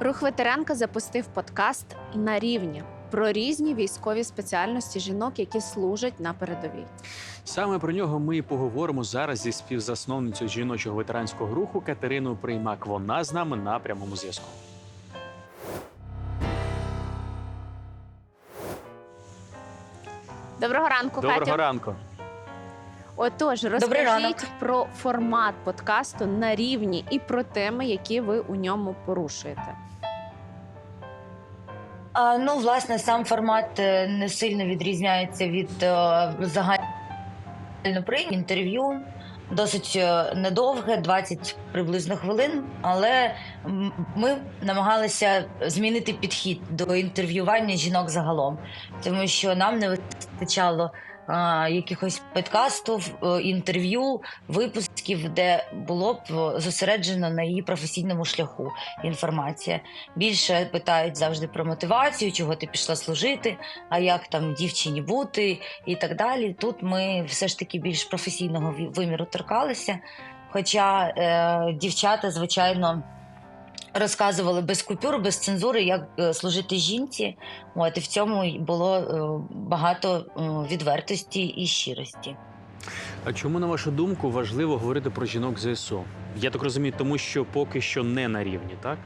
Рух ветеранка запустив подкаст на рівні про різні військові спеціальності жінок, які служать на передовій. Саме про нього ми і поговоримо зараз зі співзасновницею жіночого ветеранського руху Катериною Приймак. Вона з нами на прямому зв'язку. Доброго ранку, Доброго Катя. ранку. Отож, розкажіть про формат подкасту на рівні і про теми, які ви у ньому порушуєте. А, ну, власне, сам формат е, не сильно відрізняється від е, загально інтерв'ю. Досить е, недовге, 20 приблизно хвилин, але ми намагалися змінити підхід до інтерв'ювання жінок загалом, тому що нам не вистачало якихось подкастів, е, інтерв'ю, випусків, де було б е, зосереджено на її професійному шляху інформація. Більше питають завжди про мотивацію, чого ти пішла служити, а як там дівчині бути і так далі. Тут ми все ж таки більш професійного виміру торкалися. Хоча е, дівчата, звичайно, розказували без купюр, без цензури, як е, служити жінці. От і в цьому було е, багато е, відвертості і щирості. А чому, на вашу думку, важливо говорити про жінок ЗСУ? Я так розумію, тому що поки що не на рівні, так?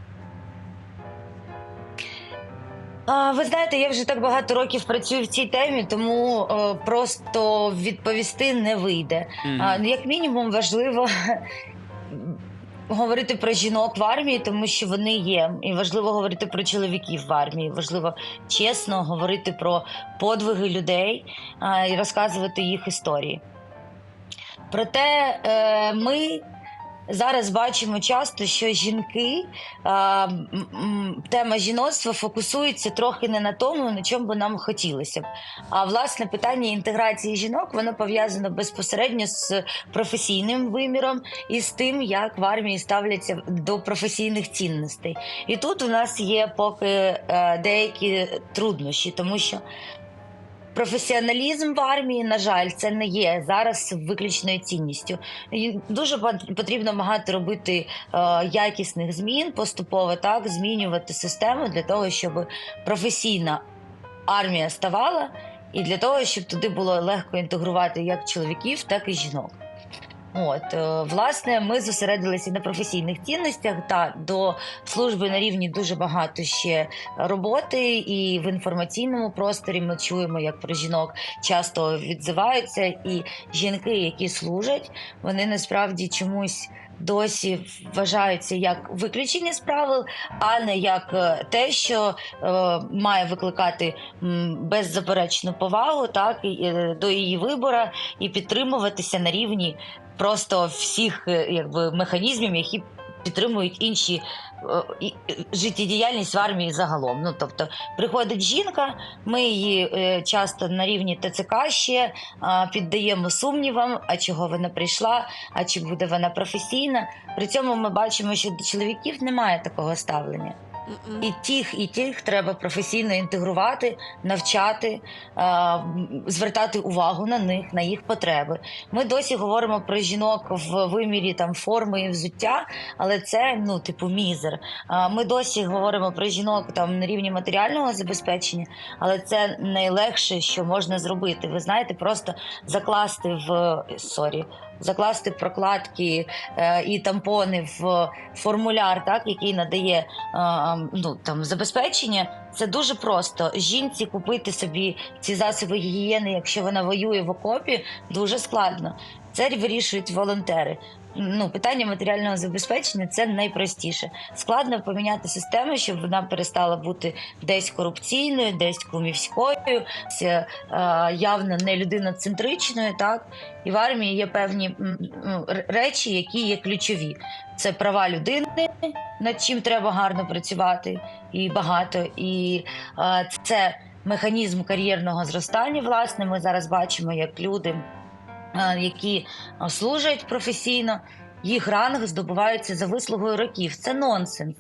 А, ви знаєте, я вже так багато років працюю в цій темі, тому просто відповісти не вийде. А, ну, як мінімум, важливо говорити про жінок в армії, тому що вони є. І важливо говорити про чоловіків в армії. Важливо чесно говорити про подвиги людей і розказувати їх історії. Проте е, ми. Зараз бачимо часто, що жінки, тема жіноцтва фокусується трохи не на тому, на чому би нам хотілося б. А власне питання інтеграції жінок воно пов'язано безпосередньо з професійним виміром і з тим, як в армії ставляться до професійних цінностей. І тут у нас є поки е, деякі труднощі, тому що. Професіоналізм в армії, на жаль, це не є зараз виключною цінністю. І Дуже пот- потрібно багато робити е, якісних змін, поступово так змінювати систему для того, щоб професійна армія ставала, і для того, щоб туди було легко інтегрувати як чоловіків, так і жінок. От, е, власне, ми зосередилися на професійних цінностях та до служби на рівні дуже багато ще роботи, і в інформаційному просторі ми чуємо, як про жінок часто відзиваються, і жінки, які служать, вони насправді чомусь. Досі вважаються як виключення з правил, а не як е, те, що е, має викликати беззаперечну повагу, так і, е, до її вибора і підтримуватися на рівні просто всіх е, якби механізмів, які підтримують інші життєдіяльність в армії загалом. Ну тобто приходить жінка, ми її е, часто на рівні ТЦК ще піддаємо сумнівам, а чого вона прийшла, а чи буде вона професійна. При цьому ми бачимо, що до чоловіків немає такого ставлення. І тих, і тих треба професійно інтегрувати, навчати, звертати увагу на них, на їх потреби. Ми досі говоримо про жінок в вимірі там форми і взуття, але це ну типу мізер. Ми досі говоримо про жінок там на рівні матеріального забезпечення, але це найлегше, що можна зробити. Ви знаєте, просто закласти в сорі. Закласти прокладки е, і тампони в формуляр, так який надає ну там забезпечення. Це дуже просто. Жінці купити собі ці засоби гігієни, якщо вона воює в окопі, дуже складно. Це вирішують волонтери. Ну, питання матеріального забезпечення це найпростіше. Складно поміняти систему, щоб вона перестала бути десь корупційною, десь кумівською, це явно не людиноцентричною. Так і в армії є певні речі, які є ключові. Це права людини, над чим треба гарно працювати, і багато. І е, це механізм кар'єрного зростання. Власне, ми зараз бачимо, як люди, які е, служать професійно, їх ранг здобувається за вислугою років. Це нонсенс.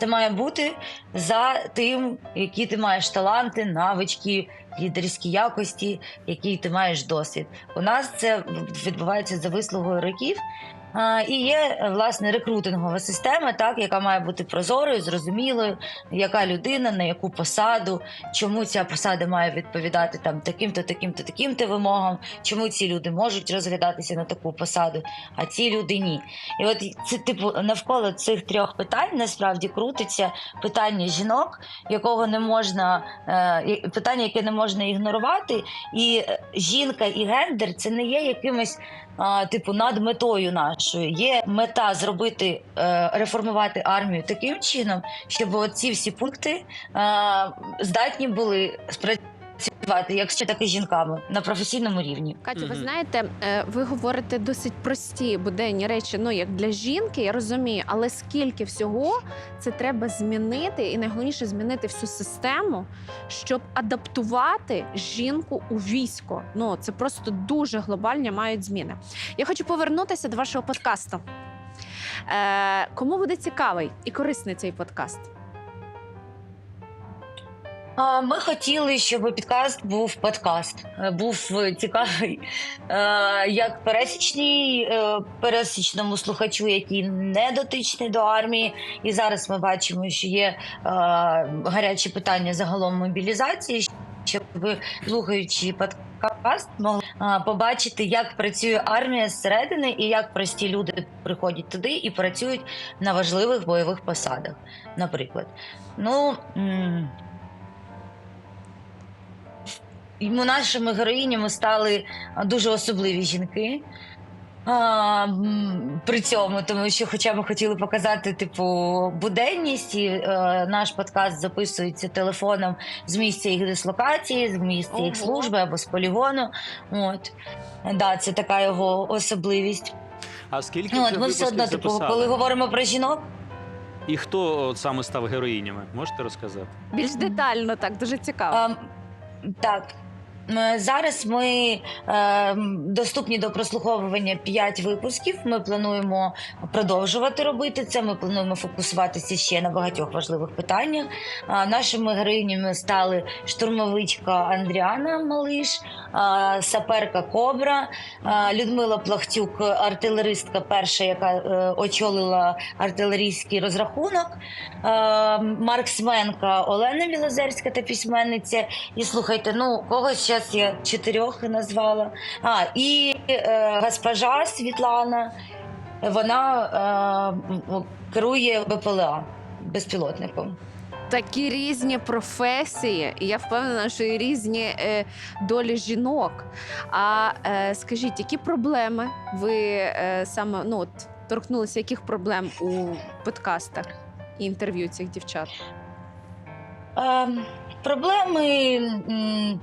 Це має бути за тим, які ти маєш таланти, навички, лідерські якості, який ти маєш досвід. У нас це відбувається за вислугою років. І є власне рекрутингова система, так яка має бути прозорою, зрозумілою, яка людина на яку посаду, чому ця посада має відповідати там таким-то, таким-то, таким-то вимогам, чому ці люди можуть розглядатися на таку посаду, а ці люди ні. І от це типу навколо цих трьох питань насправді крутиться питання жінок, якого не можна е, питання, яке не можна ігнорувати, і е, жінка і гендер це не є якимось. Типу, над метою нашою. Є мета зробити е, реформувати армію таким чином, щоб ці всі пункти е, здатні були спрацювати як ще так і з жінками на професійному рівні. Катю, ви знаєте, е, ви говорите досить прості буденні речі. Ну як для жінки, я розумію, але скільки всього це треба змінити, і найголовніше змінити всю систему, щоб адаптувати жінку у військо. Ну це просто дуже глобальні мають зміни. Я хочу повернутися до вашого подкасту. Е, кому буде цікавий і корисний цей подкаст? Ми хотіли, щоб підкаст був подкаст, е, був е, цікавий е, як пересічній пересічному слухачу, який не дотичний до армії. І зараз ми бачимо, що є гарячі питання загалом мобілізації, щоб слухаючи подкаст, могли побачити, як працює армія зсередини і як прості люди приходять туди і працюють на важливих бойових посадах. Наприклад, ну. І нашими героїнями стали дуже особливі жінки. А, при цьому, тому що, хоча ми хотіли показати типу буденність, і е, наш подкаст записується телефоном з місця їх дислокації, з місця їх служби або з полігону. От да, це така його особливість. А скільки Ну, от ми все одно, типу, коли говоримо про жінок, І хто от саме став героїнями? Можете розказати? Більш детально, так дуже цікаво. А, так. М, Зараз ми е, доступні до прослуховування 5 випусків. Ми плануємо продовжувати робити це. Ми плануємо фокусуватися ще на багатьох важливих питаннях. Нашими героїнями стали штурмовичка Андріана Малиш, саперка Кобра, Людмила Плахтюк, артилеристка, перша, яка е, очолила артилерійський розрахунок. а, Марксменка Олена Білозерська та письменниця. І слухайте, ну когось зараз я чотирьох назвала. А, і е, госпожа Світлана, вона е, керує БПЛА безпілотником. такі різні професії, і я впевнена, що і різні е, долі жінок. А е, скажіть, які проблеми ви е, саме ну, от, торкнулися, яких проблем у подкастах і інтерв'ю цих дівчат? Е, проблеми м,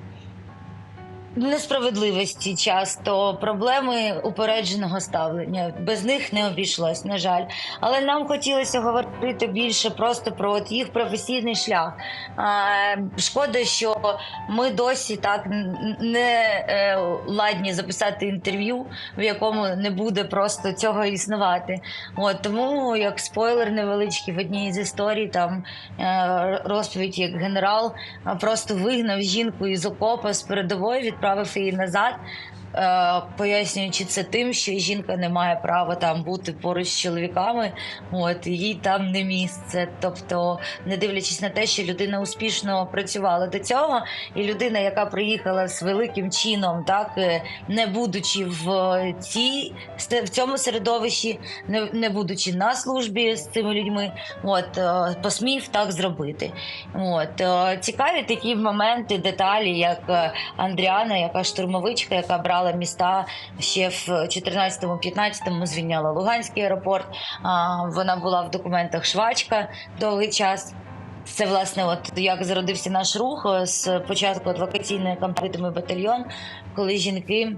несправедливості часто, проблеми упередженого ставлення. Без них не обійшлось, на жаль. Але нам хотілося говорити більше просто про от їх професійний шлях. Шкода, що ми досі так не е, ладні записати інтерв'ю, в якому не буде просто цього існувати. От тому, як спойлер невеличкий в одній з історій, там е, розповідь, як генерал просто вигнав жінку із окопа з передової, відправив її назад. е, Пояснюючи це тим, що жінка не має права там бути поруч з чоловіками, от їй там не місце. Тобто, не дивлячись на те, що людина успішно працювала до цього, і людина, яка приїхала з великим чином, так е, не будучи в цій в цьому середовищі, не, не будучи на службі з цими людьми, от е, посмів так зробити. От е, цікаві такі моменти, деталі, як е, Андріана, яка штурмовичка, яка брала міста ще в 14-15-му, звільняла Луганський аеропорт. Вона була в документах швачка довгий час. Це власне, от як зародився наш рух е, з початку адвокаційної кампанії батальйон, коли жінки.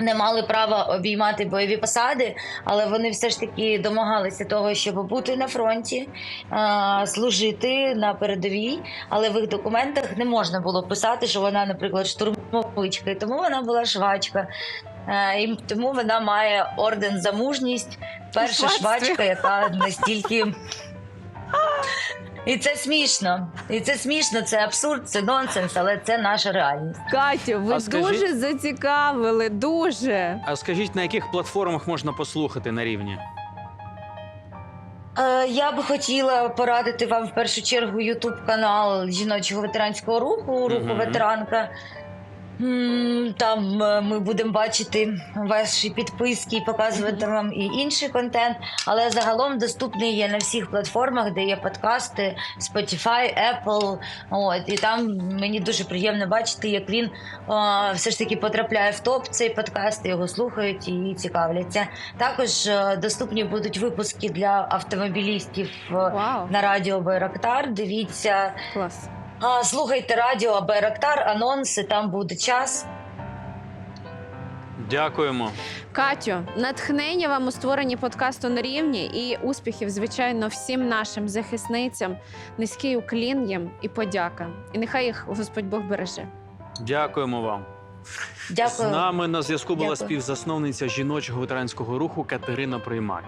Не мали права обіймати бойові посади, але вони все ж таки домагалися того, щоб бути на фронті, служити на передовій. Але в їх документах не можна було писати, що вона, наприклад, штурмовичка, і тому вона була швачка. І тому вона має орден за мужність. Перша швачка, яка настільки І це смішно. І це смішно, це абсурд, це нонсенс, але це наша реальність. Катю, ви А скажіть- дуже зацікавили, дуже. А скажіть, на яких платформах можна послухати на рівні? Е, Я би хотіла порадити вам в першу чергу Ютуб канал жіночого ветеранського руху, руху Мгм. ветеранка. Там е, ми будемо бачити ваші підписки і показувати вам і інший контент. Але загалом доступний є на всіх платформах, де є подкасти, Spotify, Apple. От і там мені дуже приємно бачити, як він е, все ж таки потрапляє в топ цей подкаст, його слухають і цікавляться. Також е, доступні будуть випуски для автомобілістів е, Вау, на радіо Байрактар. Дивіться, клас. А, слухайте радіо Байрактар, анонси, там буде час. Дякуємо. Катю, натхнення вам у створенні подкасту на рівні і успіхів, звичайно, всім нашим захисницям. Низький уклін їм і подяка. І нехай їх Господь Бог береже. Дякуємо вам. Дякую. З нами на зв'язку була Дякую. співзасновниця жіночого ветеранського руху Катерина Приймак.